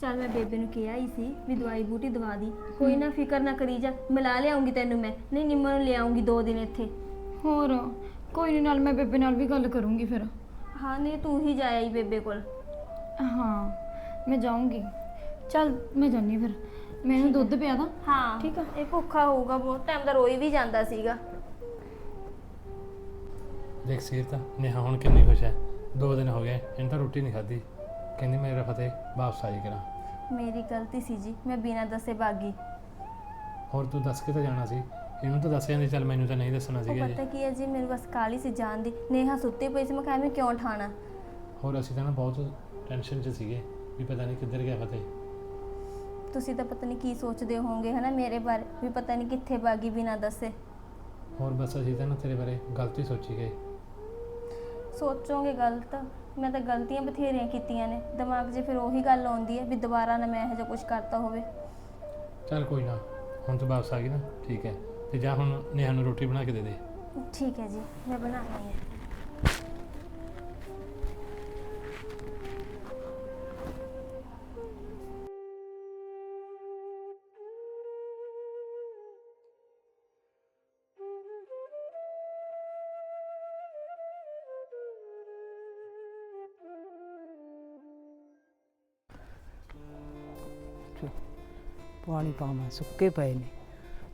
ਚੱਲ ਮੈਂ ਬੇਬੇ ਨੂੰ ਕਿਹਾ ਹੀ ਸੀ ਵੀ ਦਵਾਈ ਬੂਟੀ ਦਵਾ ਦੀ। ਕੋਈ ਨਾ ਫਿਕਰ ਨਾ ਕਰੀ ਜਾ। ਮਿਲਾ ਲਿਆਉਂਗੀ ਤੈਨੂੰ ਮੈਂ। ਨਹੀਂ ਨਿੰਮੋ ਨੂੰ ਲਿਆਉਂਗੀ ਦੋ ਦਿਨ ਇੱਥੇ। ਹੋਰ ਕੋਈ ਨਹੀਂ ਨਾਲ ਮੈਂ ਬੇਬੇ ਨਾਲ ਵੀ ਗੱਲ ਕਰੂੰਗੀ ਫਿਰ। ਹਾਂ ਨਹੀਂ ਤੂੰ ਹੀ ਜਾਇਆ ਹੀ ਬੇਬੇ ਕੋਲ। ਹਾਂ ਮੈਂ ਜਾਊਂਗੀ। ਚੱਲ ਮੈਂ ਜਾਨੀ ਫਿਰ। ਮੈਨੂੰ ਦੁੱਧ ਪਿਆ ਦਾ ਹਾਂ ਠੀਕ ਆ। ਇਹ ਭੁੱਖਾ ਹੋਊਗਾ ਬਹੁਤ ਟਾਈਮ ਦਾ ਰੋਈ ਵੀ ਜਾਂਦਾ ਸੀਗਾ। ਦੇਖ ਸੀਰਤ ਨੇਹਾ ਹੁਣ ਕਿੰਨੀ ਖੁਸ਼ ਹੈ। ਦੋ ਦਿਨ ਹੋ ਗਏ ਇਹਨੇ ਤਾਂ ਰੋਟੀ ਨਹੀਂ ਖਾਧੀ। ਕਹਿੰਦੀ ਮੇਰਾ ਫਤਿਹ ਵਾਪਸ ਆਈ ਕਰਾਂ। ਮੇਰੀ ਗਲਤੀ ਸੀ ਜੀ ਮੈਂ ਬਿਨਾਂ ਦੱਸੇ ਭਾਗੀ ਹੋਰ ਤੂੰ ਦੱਸ ਕੇ ਤਾਂ ਜਾਣਾ ਸੀ? ਇਹਨੂੰ ਤਾਂ ਦੱਸਿਆ ਨਹੀਂ ਚੱਲ ਮੈਨੂੰ ਤਾਂ ਨਹੀਂ ਦੱਸਣਾ ਉਹ ਸੀਗਾ ਪਤਾ ਜੀ। ਕੀ ਹੈ ਜੀ ਮੇਰੇ ਬਸ ਕਾਲੀ ਸੀ ਜਾਣ ਦੀ। ਨੇਹਾ ਸੁੱਤੀ ਪਈ ਸੀ ਮੈਂ ਕਿਹਾ ਮੈਂ ਕਿਉਂ ਠਾਣਾ ਹੋਰ ਅਸੀਂ ਤਾਂ ਨਾ ਬਹੁਤ ਟੈਨਸ਼ਨ 'ਚ ਸੀਗੇ ਵੀ ਪਤਾ ਨਹੀਂ ਕਿੱਧਰ ਗਿਆ ਫਤਿਹ। ਤੁਸੀਂ ਤਾਂ ਪਤਾ ਨਹੀਂ ਕੀ ਸੋਚਦੇ ਹੋਵੋਗੇ ਹਨਾ ਮੇਰੇ ਬਾਰੇ? ਵੀ ਪਤਾ ਨਹੀਂ ਕਿੱਥੇ ਭਾਗੀ ਬਿਨਾਂ ਦੱਸੇ। ਹੋਰ ਬਸ ਅਸੀਂ ਤਾਂ ਨਾ ਤੇਰੇ ਬਾਰੇ ਗਲਤੀ ਸੋਚੀ ਗਏ। ਸੋਚੋਗੇ ਗਲਤ? ਮੈਂ ਤਾਂ ਗਲਤੀਆਂ ਬਥੇਰੀਆਂ ਕੀਤੀਆਂ ਨੇ। ਦਿਮਾਗ 'ਚ ਫਿਰ ਉਹੀ ਗੱਲ ਆਉਂਦੀ ਹੈ ਵੀ ਦੁਬਾਰਾ ਨਾ ਮੈਂ ਇਹੋ ਜਿਹਾ ਕੁਝ ਕਰਤਾ ਹੋਵੇ। ਚੱਲ ਕੋਈ ਨਾ ਹੁਣ ਤੂੰ ਵਾਪਸ ਆ ਗਈ ਨਾ ਠੀਕ ਹੈ। ਤੇ ਜਾ ਹੁਣ ਨੇਹਾ ਨੂੰ ਰੋਟੀ ਬਣਾ ਕੇ ਦੇ ਦੇ। ਠੀਕ ਹੈ ਜੀ ਮੈਂ ਬਣਾ ਰਹੀ ਹਾਂ। ਪਾਵਾਂ, ਸੁੱਕੇ ਪਏ ਨੇ।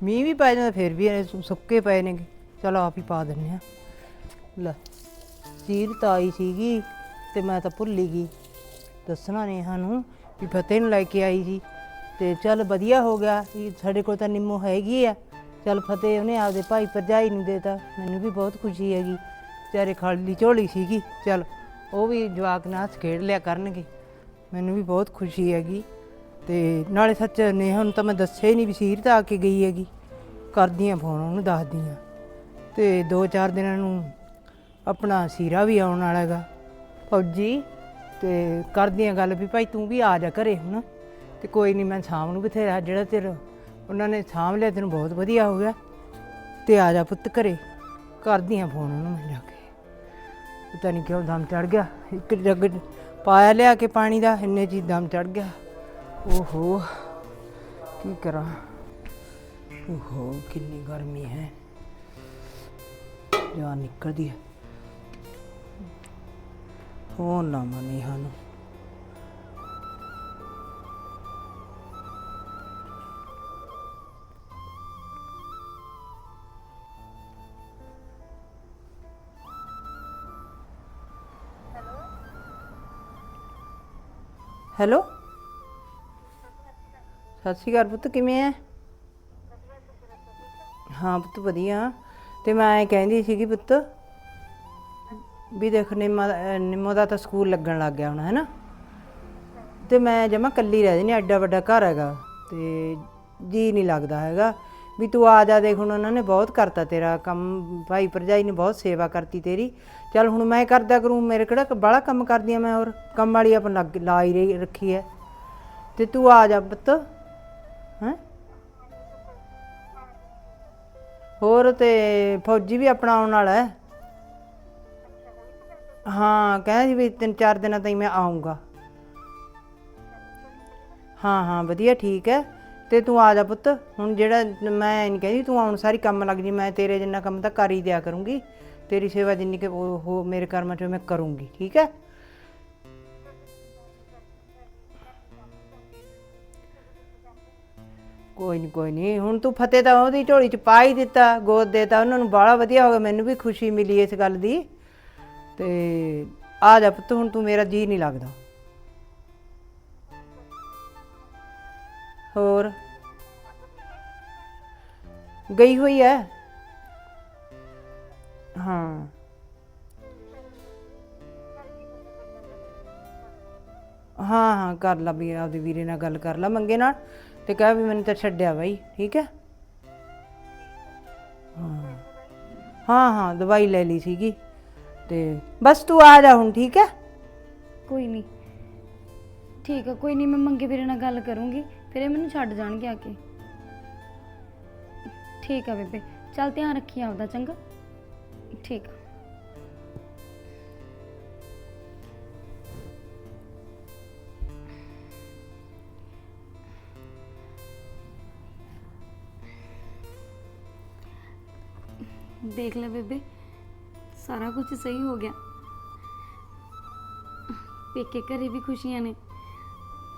ਮੀਂਹ ਵੀ ਪੈ ਜਾਂਦਾ, ਫਿਰ ਵੀ ਇਹ ਸੁੱਕੇ ਪਏ ਨੇਗੇ। ਚਲ ਆਪ ਹੀ ਪਾ ਦਿੰਨੇ ਆ। ਲੈ ਸੀਰ ਤਾਂ ਆਈ ਸੀਗੀ ਤੇ ਮੈਂ ਤਾਂ ਭੁੱਲ ਹੀ ਗਈ। ਦੱਸਣਾ ਨੇਹਾ ਨੂੰ ਵੀ ਫਤਿਹ ਨੂੰ ਲੈ ਕੇ ਆਈ ਸੀ। ਤੇ ਚੱਲ ਵਧੀਆ ਹੋ ਗਿਆ, ਵੀ ਸਾਡੇ ਕੋਲ ਤਾਂ ਨਿੰਮੋ ਹੈਗੀ ਆ। ਚੱਲ ਫਤਿਹ ਉਹਨੇ ਆਪਦੇ ਭਾਈ ਭਰਜਾਈ ਨੂੰ ਦੇਤਾ ਮੈਨੂੰ ਵੀ ਬਹੁਤ ਖੁਸ਼ੀ ਹੈਗੀ। ਵਿਚਾਰੇ ਖਾਲੀ ਝੋਲੀ ਸੀਗੀ, ਚੱਲ ਉਹ ਵੀ ਜਵਾਕ ਨਾਲ ਹੱਸ ਖੇਡ ਲਿਆ ਕਰਨਗੇ। ਮੈਨੂੰ ਵੀ ਬਹੁਤ ਖੁਸ਼ੀ ਹੈਗੀ। ਤੇ ਨਾਲੇ ਸੱਚ ਨੇਹਾ ਨੂੰ ਤਾਂ ਮੈਂ ਦੱਸਿਆ ਹੀ ਨਹੀਂ ਵੀ ਸੀਰ ਤਾਂ ਆ ਕੇ ਗਈ ਹੈਗੀ। ਕਰਦੀਆਂ ਫੋਨ ਉਹਨੂੰ ਦੱਸਦੀਆਂ। ਤੇ ਦੋ ਚਾਰ ਦਿਨਾਂ ਨੂੰ ਆਪਣਾ ਸੀਰਾ ਵੀ ਆਉਣ ਵਾਲਾ ਹੈਗਾ। ਫੌਜੀ? ਤੇ ਕਰਦੀਆਂ ਗੱਲ ਵੀ ਭਾਈ ਤੂੰ ਵੀ ਆ ਜਾ ਘਰੇ ਹੁਣ। ਤੇ ਕੋਈ ਨਹੀਂ ਮੈਂ ਸ਼ਾਮ ਨੂੰ ਬਥੇਰਾ ਜਿਹੜਾ ਤੇਰਾ ਉਹਨਾਂ ਨੇ ਸਾਂਭ ਲਿਆ ਤੈਨੂੰ ਬਹੁਤ ਵਧੀਆ ਹੋ ਗਿਆ। ਤੇ ਆ ਜਾ ਪੁੱਤ ਘਰੇ। ਕਰਦੀਆਂ ਫੋਨ ਉਹਨੂੰ ਮੈਂ ਜਾ ਕੇ। ਪਤਾ ਨਹੀਂ ਕਿਉਂ ਦਮ ਚੜ ਗਿਆ। ਇੱਕ ਜੱਗ ਪਾਇਆ ਲਿਆ ਕੇ ਪਾਣੀ ਦਾ ਇੰਨੇ ਚ ਹੀ ਦਮ ਚੜ ਗਿਆ। ਓਹੋ ਕੀ ਕਰਾਂ ਓਹੋ ਕਿੰਨੀ ਗਰਮੀ ਹੈ ਜਾਨ ਨਿਕਲਦੀ ਹੈ ਹੋ ਨਾ ਮਨੀ ਹਨ ਹੈਲੋ ਸਤਿ ਸ਼੍ਰੀ ਅਕਾਲ ਪੁੱਤ, ਕਿਵੇਂ ਐ? ਹਾਂ ਪੁੱਤ, ਵਧੀਆ। ਤੇ ਮੈਂ ਐਂ ਕਹਿੰਦੀ ਸੀਗੀ ਪੁੱਤ ਵੀ ਦੇਖ ਨਿੰਮਾ ਦਾ- ਅਹ ਨਿੰਮੋ ਦਾ ਤਾਂ ਸਕੂਲ ਲੱਗਣ ਲੱਗ ਗਿਆ ਹੁਣ ਹੈ ਨਾ ਤੇ ਮੈਂ ਜਮਾ ਕੱਲੀ ਰਹਿ ਜਣੀ ਐਡਾ ਵੱਡਾ ਘਰ ਹੈਗਾ ਤੇ ਜੀ ਨਹੀਂ ਲੱਗਦਾ ਹੈਗਾ। ਵੀ ਤੂੰ ਆ ਜਾ ਦੇਖ, ਹੁਣ ਉਹਨਾਂ ਨੇ ਬਹੁਤ ਕਰਤਾ ਤੇਰਾ ਕੰਮ, ਭਾਈ ਭਰਜਾਈ ਨੇ ਬਹੁਤ ਸੇਵਾ ਕਰਤੀ ਤੇਰੀ। ਚੱਲ ਹੁਣ ਮੈਂ ਕਰਦਾ ਕਰੂੰ, ਮੇਰੇ ਕਿਹੜਾ ਬਾਹਲਾ ਕੰਮ ਕਰਦੀ ਆ ਮੈਂ ਹੋਰ, ਕੰਮ ਵਾਲੀ ਆਪਣ ਲੱਗ, ਲਾ ਹੀ ਰਹੀ- ਰੱਖੀ ਐ। ਤੇ ਤੂੰ ਆ ਜਾ ਪੁੱਤ। ਹੈਂ? ਹੋਰ ਤੇ ਫੌਜੀ ਵੀ ਆਪਣਾ ਆਉਣ ਵਾਲਾ ਹੈ। ਹਾਂ ਕਹਿੰਦਾ ਜੀ ਵੀ ਤਿੰਨ ਚਾਰ ਦਿਨਾਂ ਤਾਈਂ ਮੈਂ ਆਉਂਗਾ ਹਾਂ ਹਾਂ, ਵਧੀਆ, ਠੀਕ ਹੈ। ਤੇ ਤੂੰ ਆ ਜਾ ਪੁੱਤ, ਹੁਣ ਜਿਹੜਾ ਮੈਂ ਨਹੀਂ ਕਹਿੰਦੀ ਤੂੰ ਆਉਣ ਸਾਰੀ ਕੰਮ ਲੱਗ ਜੀ, ਮੈਂ ਤੇਰੇ ਜਿੰਨਾ ਕੰਮ ਤਾਂ ਕਰ ਹੀ ਦਿਆ ਕਰੂੰਗੀ। ਤੇਰੀ ਸੇਵਾ ਜਿੰਨੀ ਕਿ ਉਹ ਉਹ ਮੇਰੇ ਕਰਮਾਂ 'ਚ ਮੈਂ ਕਰੂੰਗੀ, ਠੀਕ ਹੈ? ਕੋਈ ਨਹੀਂ ਕੋਈ ਨਹੀਂ ਹੁਣ ਤੂੰ ਫਤਿਹ ਤਾਂ ਉਹਦੀ ਝੋਲੀ 'ਚ ਪਾ ਹੀ ਦਿੱਤਾ, ਗੋਦ ਦੇਤਾ ਉਹਨਾਂ ਨੂੰ ਬਾਹਲਾ ਵਧੀਆ ਹੋ ਗਿਆ, ਮੈਨੂੰ ਵੀ ਖੁਸ਼ੀ ਮਿਲੀ ਇਸ ਗੱਲ ਦੀ। ਤੇ ਆ ਜਾ ਪੁੱਤ, ਹੁਣ ਤੂੰ ਮੇਰਾ ਜੀ ਨਹੀਂ ਲੱਗਦਾ। ਹੋਰ? ਗਈ ਹੋਈ ਹੈ ਹਾਂ। ਹਾਂ ਹਾਂ, ਕਰ ਲਾ ਵੀ, ਆਪਦੇ ਵੀਰੇ ਨਾਲ ਗੱਲ ਕਰ ਲਾ, ਮੰਗੇ ਨਾਲ ਤੇ ਕਹਿ ਵੀ ਮੈਨੂੰ ਤਾਂ ਛੱਡਿਆ ਬਾਈ, ਠੀਕ ਹੈ? ਹਾਂ। ਹਾਂ ਹਾਂ, ਦਵਾਈ ਲੈ ਲਈ ਸੀਗੀ ਤੇ ਬਸ ਤੂੰ ਆ ਜਾ ਹੁਣ, ਠੀਕ ਹੈ? ਕੋਈ ਨਹੀਂ। ਠੀਕ ਆ ਕੋਈ ਨਹੀਂ, ਮੈਂ ਮੰਗੇ ਵੀਰੇ ਨਾਲ ਗੱਲ ਕਰੂੰਗੀ, ਫਿਰ ਇਹ ਮੈਨੂੰ ਛੱਡ ਜਾਣਗੇ ਆ ਕੇ। ਠੀਕ ਆ ਬੇਬੇ, ਚੱਲ ਧਿਆਨ ਰੱਖੀ ਆਪਦਾ, ਚੰਗਾ। ਠੀਕ ਆ ਦੇਖ ਲੈ ਬੇਬੇ, ਸਾਰਾ ਕੁਝ ਸਹੀ ਹੋ ਗਿਆ। ਪੇਕੇ ਘਰੇ ਵੀ ਖੁਸ਼ੀਆਂ ਨੇ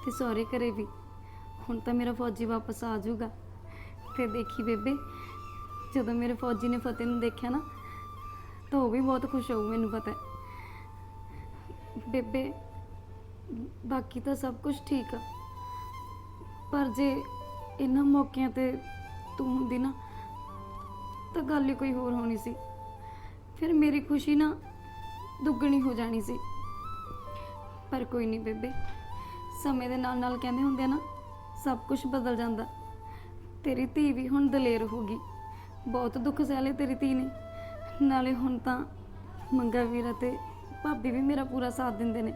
ਤੇ ਸਹੁਰੇ ਘਰੇ ਵੀ। ਹੁਣ ਤਾਂ ਮੇਰਾ ਫੌਜੀ ਵਾਪਸ ਆ ਜਾਊਗਾ। ਤੇ ਦੇਖੀ ਬੇਬੇ, ਜਦੋਂ ਮੇਰੇ ਫੌਜੀ ਨੇ ਫਤਿਹ ਨੂੰ ਦੇਖਿਆ ਨਾ, ਤਾਂ ਉਹ ਵੀ ਬਹੁਤ ਖੁਸ਼ ਹੋਊ, ਮੈਨੂੰ ਪਤਾ ਹੈ। ਬੇਬੇ, ਬਾਕੀ ਤਾਂ ਸਭ ਕੁਝ ਠੀਕ ਆ। ਪਰ ਜੇ ਇਹਨਾਂ ਮੌਕਿਆਂ ਤੇ ਤੂੰ ਹੁੰਦੀ ਨਾ ਤਾਂ ਗੱਲ ਹੀ ਕੋਈ ਹੋਰ ਹੋਣੀ ਸੀ। ਫਿਰ ਮੇਰੀ ਖੁਸ਼ੀ ਨਾ ਦੁੱਗਣੀ ਹੋ ਜਾਣੀ ਸੀ। ਪਰ ਕੋਈ ਨਹੀਂ ਬੇਬੇ, ਸਮੇਂ ਦੇ ਨਾਲ ਨਾਲ ਕਹਿੰਦੇ ਹੁੰਦੇ ਆ ਨਾ, ਸਭ ਕੁਝ ਬਦਲ ਜਾਂਦਾ। ਤੇਰੀ ਧੀ ਵੀ ਹੁਣ ਦਲੇਰ ਹੋ ਗਈ। ਬਹੁਤ ਦੁੱਖ ਸਹਿਲੇ ਤੇਰੀ ਧੀ ਨੇ। ਨਾਲੇ ਹੁਣ ਤਾਂ ਮੰਗਾ ਵੀਰਾ ਤੇ ਭਾਬੀ ਵੀ ਮੇਰਾ ਪੂਰਾ ਸਾਥ ਦਿੰਦੇ ਨੇ।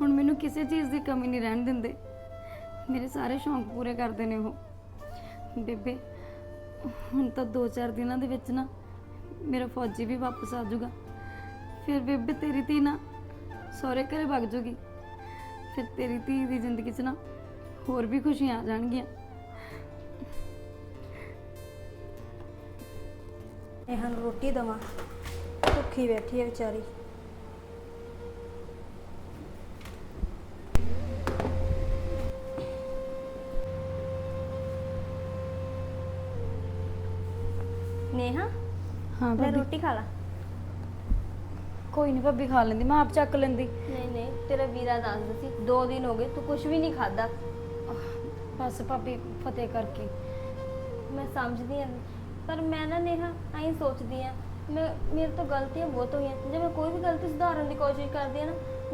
ਹੁਣ ਮੈਨੂੰ ਕਿਸੇ ਚੀਜ਼ ਦੀ ਕਮੀ ਨਹੀਂ ਰਹਿਣ ਦਿੰਦੇ। ਮੇਰੇ ਸਾਰੇ ਸ਼ੌਂਕ ਪੂਰੇ ਕਰਦੇ ਨੇ ਉਹ। ਬੇਬੇ ਹੁਣ ਤਾਂ 2-4 ਦਿਨਾਂ ਦੇ ਵਿੱਚ ਨਾ ਮੇਰਾ ਫੌਜੀ ਵੀ ਵਾਪਸ ਆ ਜਾਊਗਾ। ਫਿਰ ਬੇਬੇ ਤੇਰੀ ਧੀ ਨਾ ਸਹੁਰੇ ਘਰੇ ਵਗ ਜੂਗੀ ਫਿਰ ਤੇਰੀ ਧੀ ਦੀ ਜ਼ਿੰਦਗੀ 'ਚ ਨਾ ਹੋਰ ਵੀ ਖੁਸ਼ੀਆਂ ਆ ਜਾਣਗੀਆਂ। ਨੇਹਾ ਨੂੰ ਰੋਟੀ ਦਵਾਂ। ਭੁੱਖੀ ਬੈਠੀ ਹੈ ਵਿਚਾਰੀ। ਨੇਹਾ ਹਾਂ? ਲੈ ਭਾਬੀ। ਰੋਟੀ ਖਾ ਲਾ। ਕੋਈ ਨਹੀਂ ਭਾਬੀ ਖਾ ਲੈਂਦੀ ਮੈਂ ਆਪ ਚੱਕ ਲੈਂਦੀ। ਨਹੀਂ ਨਹੀਂ ਤੇਰਾ ਵੀਰਾ ਦੱਸਦਾ ਸੀ ਦੋ ਦਿਨ ਹੋ ਗਏ ਤੂੰ ਕੁਝ ਵੀ ਨਹੀਂ ਖਾਦਾ ਬਸ ਭਾਬੀ ਫਤਿਹ ਕਰਕੇ। ਮੈਂ ਸਮਝਦੀ ਹਾਂ ਪਰ ਮੈਂ ਨਾ ਨੇਹਾ ਐਂ ਸੋਚਦੀ ਆ ਮੈਂ ਮੇਰੇ ਤੋਂ ਗਲਤੀਆਂ ਬਹੁਤ ਹੋਈਆਂ ਜੇ ਮੈਂ ਕੋਈ ਵੀ ਗਲਤੀ ਸੁਧਾਰਨ ਦੀ ਕੋਸ਼ਿਸ਼ ਕਰਦੀ ਆ ਨਾ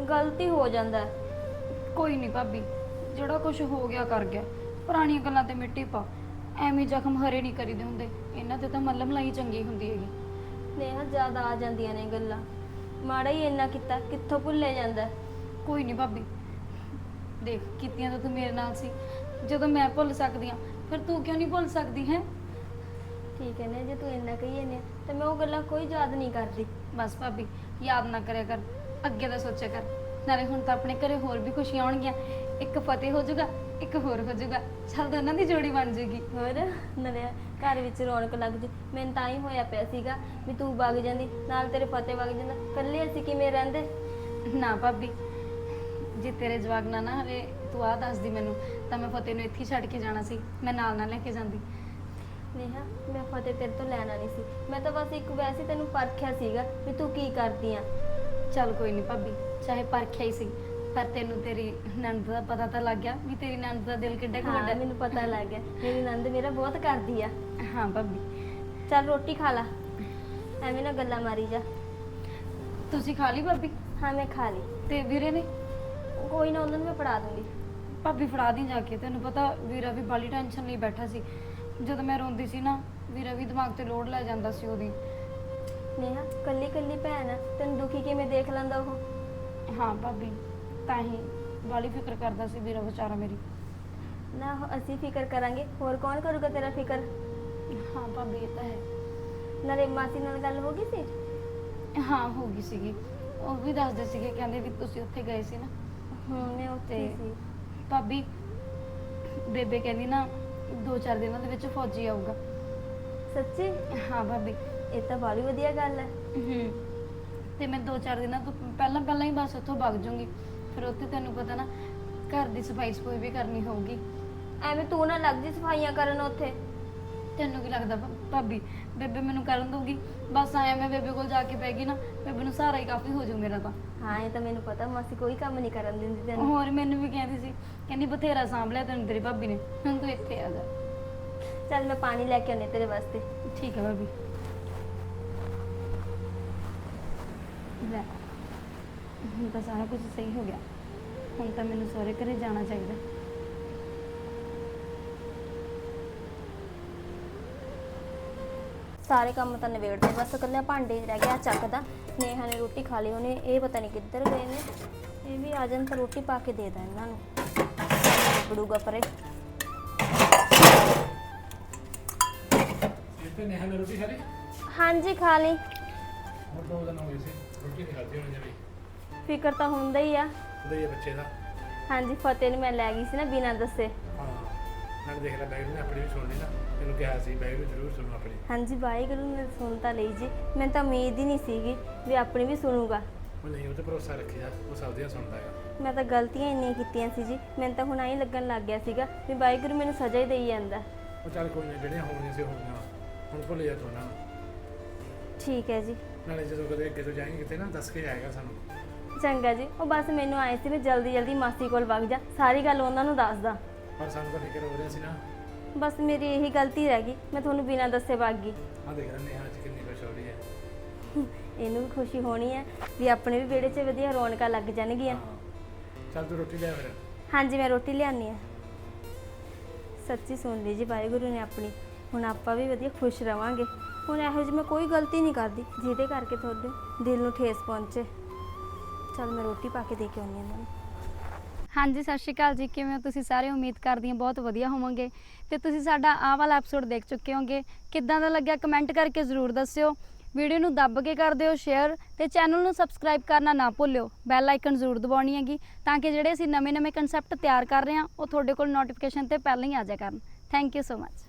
ਗਲਤੀ ਹੋ ਜਾਂਦਾ ਹੈ। ਕੋਈ ਨਹੀਂ ਭਾਬੀ ਜਿਹੜਾ ਕੁਝ ਹੋ ਗਿਆ ਕਰ ਗਿਆ। ਪੁਰਾਣੀਆਂ ਗੱਲਾਂ ਤੇ ਮਿੱਟੀ ਪਾ। ਐਵੇਂ ਜ਼ਖਮ ਹਰੇ ਨਹੀਂ ਕਰੀਦੇ ਹੁੰਦੇ। ਇਹਨਾਂ ਤੇ ਤਾਂ ਮੱਲਮ ਲਾਈ ਚੰਗੀ ਹੁੰਦੀ ਹੈਗੀ। ਨੇਹਾ ਜ਼ਿਆਦਾ ਆ ਜਾਂਦੀਆਂ ਨੇ ਗੱਲਾਂ। ਮਾੜਾ ਹੀ ਇੰਨਾ ਕੀਤਾ ਕਿੱਥੋਂ ਭੁੱਲੇ ਜਾਂਦਾ? ਹੈ। ਕੋਈ ਨਹੀਂ ਭਾਬੀ। ਦੇਖ ਕੀਤੀਆਂ ਤਾਂ ਤੂੰ ਮੇਰੇ ਨਾਲ ਸੀ। ਜਦੋਂ ਮੈਂ ਭੁੱਲ ਸਕਦੀ ਆ ਫਿਰ ਤੂੰ ਕਿਉਂ ਨਹੀਂ ਭੁੱਲ ਸਕਦੀ ਹੈ? ਠੀਕ ਹੈ ਨੇ ਜੇ ਤੂੰ ਇੰਨਾ ਕਹੀਏ ਨੇ ਤੇ ਮੈਂ ਉਹ ਗੱਲਾਂ ਕੋਈ ਯਾਦ ਨਹੀਂ ਕਰਦੀ। ਬਸ ਭਾਬੀ ਯਾਦ ਨਾ ਕਰਿਆ ਕਰ। ਅੱਗੇ ਦਾ ਸੋਚਿਆ ਕਰ। ਨਾਲੇ ਹੁਣ ਤਾਂ ਆਪਣੇ ਘਰੇ ਹੋਰ ਵੀ ਖੁਸ਼ੀਆਂ ਆਉਣਗੀਆਂ ਇੱਕ ਫਤਿਹ ਹੋ ਜਾਊਗਾ ਇੱਕ ਹੋਰ ਹੋ ਜਾਊਗਾ। ਚੱਲ ਦੋਨਾਂ ਦੀ ਜੋੜੀ ਬਣ ਜਾਏਗੀ ਹੋਰ? ਨਾਲੇ ਘਰ ਵਿੱਚ ਰੌਣਕ ਲੱਗ ਜੂ। ਮੈਨੂੰ ਤਾਂ ਹੀ ਹੋਇਆ ਪਿਆ ਸੀਗਾ ਵੀ ਤੂੰ ਵਗ ਜਾਂਦੀ ਨਾਲ ਤੇਰੇ ਫਤਿਹ ਵਗ ਜਾਂਦਾ। ਇਕੱਲੇ ਅਸੀਂ ਕਿਵੇਂ ਰਹਿੰਦੇ? ਨਾ ਭਾਬੀ ਜੇ ਤੇਰੇ ਜਵਾਗ ਨਾ ਨਾ ਹਲੇ ਤੂੰ ਆ ਦੱਸਦੀ ਮੈਨੂੰ ਤਾਂ ਮੈਂ ਫਤਿਹ ਨੂੰ ਇੱਥੇ ਹੀ ਛੱਡ ਕੇ ਜਾਣਾ ਸੀ। ਮੈਂ ਨਾਲ ਨਾਲ ਲੈ ਕੇ ਜਾਂਦੀ। ਨੇਹਾ ਮੈਂ ਫਤਿਹ ਤੇਰੇ ਤੋਂ ਲੈਣਾ ਨਹੀਂ ਸੀ। ਮੈਂ ਤਾਂ ਬਸ ਇੱਕ ਵੈਸੇ ਤੈਨੂੰ ਪਰਖਿਆ ਸੀਗਾ ਵੀ ਤੂੰ ਕੀ ਕਰਦੀ ਆ। ਚੱਲ ਕੋਈ ਨਹੀਂ ਭਾਬੀ ਚਾਹੇ ਪਰਖਿਆ ਹੀ ਸੀ। ਪਰ ਤੈਨੂੰ ਤੇਰੀ ਨੰਦ ਦਾ ਪਤਾ ਤਾਂ ਲੱਗ ਗਿਆ ਵੀ ਤੇਰੀ ਨੰਦ ਦਾ ਦਿਲ ਕਿੱਡਾ ਕੁ ਹਾਂ ਵੱਡਾ ਮੈਨੂੰ ਪਤਾ ਲੱਗ ਗਿਆ। ਮੇਰੀ ਨੰਦ ਮੇਰਾ ਬਹੁਤ ਕਰਦੀ ਆ। ਹਾਂ ਭਾਬੀ। ਚੱਲ ਰੋਟੀ ਖਾ ਲਾ। ਐਵੇਂ ਨਾ ਗੱਲਾਂ ਮਾਰੀ ਜਾ। ਤੁਸੀਂ ਖਾ ਲਈ ਭਾਬੀ? ਹਾਂ ਮੈਂ ਖਾ ਲਈ। ਤੇ ਵੀਰੇ ਨੇ? ਕੋਈ ਨਾ ਉਹਨਾਂ ਨੂੰ ਮੈਂ ਪੜਾ ਦੂੰਗੀ। ਭਾਬੀ ਫੜਾ ਦੀ ਜਾ ਕੇ ਤੈਨੂੰ ਪਤਾ ਵੀਰਾ ਵੀ ਬਾਲੀ ਟੈਨਸ਼ਨ ਲਈ ਬੈਠਾ ਸੀ। ਜਦੋਂ ਮੈਂ ਰੋਂਦੀ ਸੀ ਨਾ ਵੀਰਾ ਵੀ ਦਿਮਾਗ ਤੇ ਲੋਡ ਲੈ ਜਾਂਦਾ ਸੀ ਉਹਦੀ। ਨੇਹਾ ਕੱਲੀ ਕੱਲੀ ਭੈਣ ਆ। ਤੈਨੂੰ ਦੁਖੀ ਕਿਵੇਂ ਦੇਖ ਲੈਂਦਾ ਉਹ? ਹਾਂ ਭਾਬੀ। ਤਾਂ ਹੀ ਬਾਲੀ ਫਿਕਰ ਕਰਦਾ ਸੀ ਵੀਰਾ ਵਿਚਾਰਾ ਮੇਰੀ। ਨਾ ਅਸੀਂ ਫਿਕਰ ਕਰਾਂਗੇ। ਹੋਰ ਕੌਣ ਕਰੂਗਾ ਤੇਰਾ ਫਿਕਰ? ਹਾਂ ਭਾਬੀ ਇਹ ਤਾਂ ਹੈ। ਨਾਲੇ ਮਾਸੀ ਨਾਲ ਗੱਲ ਹੋ ਗਈ ਸੀ? ਹਾਂ ਹੋ ਗਈ ਸੀਗੀ। ਉਹ ਵੀ ਦੱਸਦੇ ਸੀਗੇ ਕਹਿੰਦੇ ਵੀ ਤੁਸੀਂ ਉੱਥੇ ਗਏ ਸੀ ਨਾ। ਹੂੰ ਮੈਂ ਉੱਥੇ ਹੀ ਤੇ- ਸੀ। ਭਾਬੀ ਬੇਬੇ ਕਹਿੰਦੀ ਨਾ ਦੋ ਚਾਰ ਦਿਨਾਂ ਦੇ ਵਿੱਚ ਫੌਜੀ ਆਊਗਾ। ਸੱਚੀ? ਹਾਂ ਭਾਬੀ। ਇਹ ਤਾਂ ਬਾਲੀ ਵਧੀਆ ਗੱਲ ਹੈ। ਹੂੰ। ਤੇ ਮੈਂ ਦੋ ਚਾਰ ਦਿਨਾਂ ਤੋਂ ਪਹਿਲਾਂ ਪਹਿਲਾਂ ਹੀ ਬਸ ਉੱਥੋਂ ਵਗ ਜਾਊਂਗੀ ਫਿਰ ਉੱਥੇ ਤੈਨੂੰ ਪਤਾ ਨਾ ਘਰ ਦੀ ਸਫ਼ਾਈ ਸਫੂਈ ਵੀ ਕਰਨੀ ਹੋਊਗੀ। ਐਵੇਂ ਤੂੰ ਨਾ ਲੱਗ ਜੀ ਸਫਾਈਆਂ ਕਰਨ ਉੱਥੇ। ਤੈਨੂੰ ਕੀ ਲੱਗਦਾ ਭਾ- ਭਾਬੀ ਬੇਬੇ ਮੈਨੂੰ ਕਰਨ ਦਊਗੀ? ਬਸ ਆਇਆ ਮੈਂ ਬੇਬੇ ਕੋਲ ਜਾ ਕੇ ਪੈ ਗਈ ਨਾ ਬੇਬੇ ਨੂੰ ਸਹਾਰਾ ਹੀ ਕਾਫੀ ਹੋ ਜਾਊ ਮੇਰਾ ਤਾਂ। ਹਾਂ ਇਹ ਤਾਂ ਮੈਨੂੰ ਪਤਾ ਮਾਸੀ ਕੋਈ ਕੰਮ ਨਹੀਂ ਕਰਨ ਦਿੰਦੀ ਤੈਨੂੰ। ਹੋਰ ਮੈਨੂੰ ਵੀ ਕਹਿੰਦੀ ਸੀ ਕਹਿੰਦੀ ਬਥੇਰਾ ਸਾਂਭ ਲਿਆ ਤੈਨੂੰ ਤੇਰੀ ਭਾਬੀ ਨੇ ਹੁਣ ਤੂੰ ਇੱਥੇ ਆ ਜਾ। ਚੱਲ ਮੈਂ ਪਾਣੀ ਲੈ ਕੇ ਆਉਣੀ ਤੇਰੇ ਵਾਸਤੇ। ਠੀਕ ਹੈ ਭਾਬੀ। ਲੈ। ਹੁਣ ਤਾਂ ਸਾਰਾ ਕੁਝ ਸਹੀ ਹੋ ਗਿਆ। ਹੁਣ ਤਾਂ ਮੈਨੂੰ ਸਹੁਰੇ ਘਰੇ ਜਾਣਾ ਚਾਹੀਦਾ। ਸਾਰੇ ਕੰਮ ਤਾਂ ਨਿਬੇੜਦੇ ਬਸ ਇਕੱਲੇ ਭਾਂਡੇ ਰਹਿ ਗਿਆ ਚੱਕਦਾ। ਨੇਹਾ ਨੇ ਰੋਟੀ ਖਾ ਲਈ ਉਹਨੇ ਇਹ ਪਤਾ ਨਹੀਂ ਕਿੱਧਰ ਗਏ ਨੇ। ਇਹ ਵੀ ਆ ਜਾਣ ਤਾਂ ਰੋਟੀ ਪਾ ਕੇ ਦੇ ਦਾਂ ਇਹਨਾਂ ਨੂੰ। ਬੜੂਗਾ ਪਰੇ। ਇਹ ਤੇ ਨੇਹਾ ਨੇ ਰੋਟੀ ਖਾ ਲਈ? ਹਾਂਜੀ ਖਾ ਲਈ। ਹੋਰ ਦੋ ਦਿਨ ਹੋ ਗਏ ਸੀ ਰੋਟੀ ਨਹੀਂ ਖਾਧੀ ਉਹਨੇ ਜਮੀ। ਫਿਕਰ ਤਾਂ ਹੁੰਦਾ ਹੀ ਆ। ਉਹਦੇ ਇਹ ਬੱਚੇ ਦਾ। ਹਾਂਜੀ ਫਤਿਹ ਨੂੰ ਮੈਂ ਲੈ ਗਈ ਸੀ ਨਾ ਬਿਨਾਂ ਦੱਸੇ। ਹਾਂ ਨਾਲ ਦੇਖ ਲੈ ਬੈਗ ਨੇ ਆਪਣੀ ਵੀ ਸੁਣ ਲਈ ਨਾ। ਤੈਨੂੰ ਕਿਹਾ ਸੀ ਬੈਗ ਵੀ ਜ਼ਰੂਰ ਸੁਣੋ ਆਪਣੀ। ਹਾਂਜੀ ਵਾਹਿਗੁਰੂ ਨੇ ਸੁਣ ਤਾਂ ਲਈ ਜੀ। ਮੈਨੂੰ ਤਾਂ ਉਮੀਦ ਹੀ ਨਹੀਂ ਸੀਗੀ ਵੀ ਆਪਣੀ ਵੀ ਸੁਣੂਗਾ। ਉਹ ਨਹੀਂ ਉਹ ਤੇ ਭਰੋਸਾ ਰੱਖਿਆ ਉਹ ਸਭ ਦੀਆਂ ਸੁਣਦਾ ਹੈਗਾ ਮੈਂ ਤਾਂ ਗਲਤੀਆਂ ਇੰਨੀਆਂ ਕੀਤੀਆਂ ਸੀ ਜੀ। ਮੈਨੂੰ ਤਾਂ ਹੁਣ ਆਈ ਲੱਗਣ ਲੱਗ ਗਿਆ ਸੀਗਾ ਵੀ ਵਾਹਿਗੁਰੂ ਮੈਨੂੰ ਸਜ਼ਾ ਹੀ ਦੇਈ ਜਾਂਦਾ। ਉਹ ਚੱਲ ਕੋਈ ਨਹੀਂ ਜਿਹੜੀਆਂ ਹੋਣੀਆਂ ਸੀ ਹੋਣੀਆਂ। ਹੁਣ ਭੁੱਲ ਜਾ ਤੂੰ ਉਹਨਾਂ ਨੂੰ। ਠੀਕ ਹੈ ਜੀ। ਨਾਲੇ ਜਦੋਂ ਕਦੇ ਅੱਗੇ ਤੋਂ ਜਾਏਂਗੇ ਕਿਤੇ ਨਾ ਦੱਸ ਕੇ ਜਾਏਗਾ ਸਾਨੂੰ। ਚੰਗਾ ਜੀ। ਉਹ ਬਸ ਮੈਨੂੰ ਆਏ ਸੀ ਵੀ ਜਲਦੀ ਜਲਦੀ ਮਾਸੀ ਕੋਲ ਵਗ ਜਾ। ਸਾਰੀ ਗੱਲ ਉਹਨਾਂ ਨੂੰ ਦੱਸਦਾ ਪਰ ਸਾਨੂੰ ਤਾਂ ਫਿਕਰ ਹੋ ਰਿਹਾ ਸੀ ਨਾ। ਬਸ ਮੇਰੀ ਇਹੀ ਗਲਤੀ ਰਹਿ ਗਈ। ਮੈਂ ਤੁਹਾਨੂੰ ਬਿਨਾਂ ਦੱਸੇ ਵਗ ਗਈ। ਆ ਦੇਖ ਲੈ ਨੇਹਾ ਅੱਜ ਕਿੰਨੀ ਖੁਸ਼ ਹੋ ਰਹੀ ਹੈ। ਇਹਨੂੰ ਵੀ ਖੁਸ਼ੀ ਹੋਣੀ ਹੈ ਵੀ ਆਪਣੇ ਵੀ ਵਿਹੜੇ 'ਚ ਵਧੀਆ ਰੌਣਕਾਂ ਲੱਗ ਜਾਣਗੀਆਂ। ਹਾਂ। ਚੱਲ ਤੂੰ ਰੋਟੀ ਲੈ ਫਿਰ। ਹਾਂਜੀ ਮੈਂ ਰੋਟੀ ਲਿਆਨੀ ਆ ਸੱਚੀ ਸੁਣ ਲਈ ਜੀ ਵਾਹਿਗੁਰੂ ਨੇ ਆਪਣੀ। ਹੁਣ ਆਪਾਂ ਵੀ ਵਧੀਆ ਖੁਸ਼ ਰਵਾਂਗੇ। ਹੁਣ ਇਹੋ ਜਿਹੀ ਮੈਂ ਕੋਈ ਗਲਤੀ ਨਹੀਂ ਕਰਦੀ ਜਿਹਦੇ ਕਰਕੇ ਤੁਹਾਡੇ ਦਿਲ ਨੂੰ ਠੇਸ ਪਹੁੰਚੇ। ਚਲ ਮੈਂ ਰੋਟੀ ਪਾ ਕੇ ਦੇ ਕੇ ਆਉਂਦੀ ਹਾਂ ਇਹਨਾਂ ਨੂੰ। ਹਾਂਜੀ, ਸਤਿ ਸ਼੍ਰੀ ਅਕਾਲ ਜੀ। ਕਿਵੇਂ ਹੋ? ਤੁਸੀਂ ਸਾਰੇ ਉਮੀਦ ਕਰਦੀ ਹਾਂ ਬਹੁਤ ਵਧੀਆ ਹੋਵੋਗੇ। ਤੇ ਤੁਸੀਂ ਸਾਡਾ ਆਹ ਵਾਲਾ ਐਪੀਸੋਡ ਦੇਖ ਚੁੱਕੇ ਹੋਗੇ ਕਿੱਦਾਂ ਦਾ ਲੱਗਿਆ ਕਮੈਂਟ ਕਰਕੇ ਜ਼ਰੂਰ ਦੱਸਿਓ। ਵੀਡੀਓ ਨੂੰ ਦੱਬ ਕੇ ਕਰ ਦਿਓ ਸ਼ੇਅਰ ਤੇ ਚੈਨਲ ਨੂੰ ਸਬਸਕ੍ਰਾਈਬ ਕਰਨਾ ਨਾ ਭੁੱਲਿਓ। ਬੈਲ ਆਈਕਨ ਜ਼ਰੂਰ ਦਬਾਉਣੀ ਹੈਗੀ ਤਾਂ ਕਿ ਜਿਹੜੇ ਅਸੀਂ ਨਵੇਂ-ਨਵੇਂ ਕਨਸੈਪਟ ਤਿਆਰ ਕਰ ਰਹੇ ਹਾਂ, ਉਹ ਤੁਹਾਡੇ ਕੋਲ ਨੋਟੀਫਿਕੇਸ਼ਨ ਤੇ ਪਹਿਲਾਂ ਹੀ ਆ ਜਾਇਆ ਕਰਨ। Thank you so much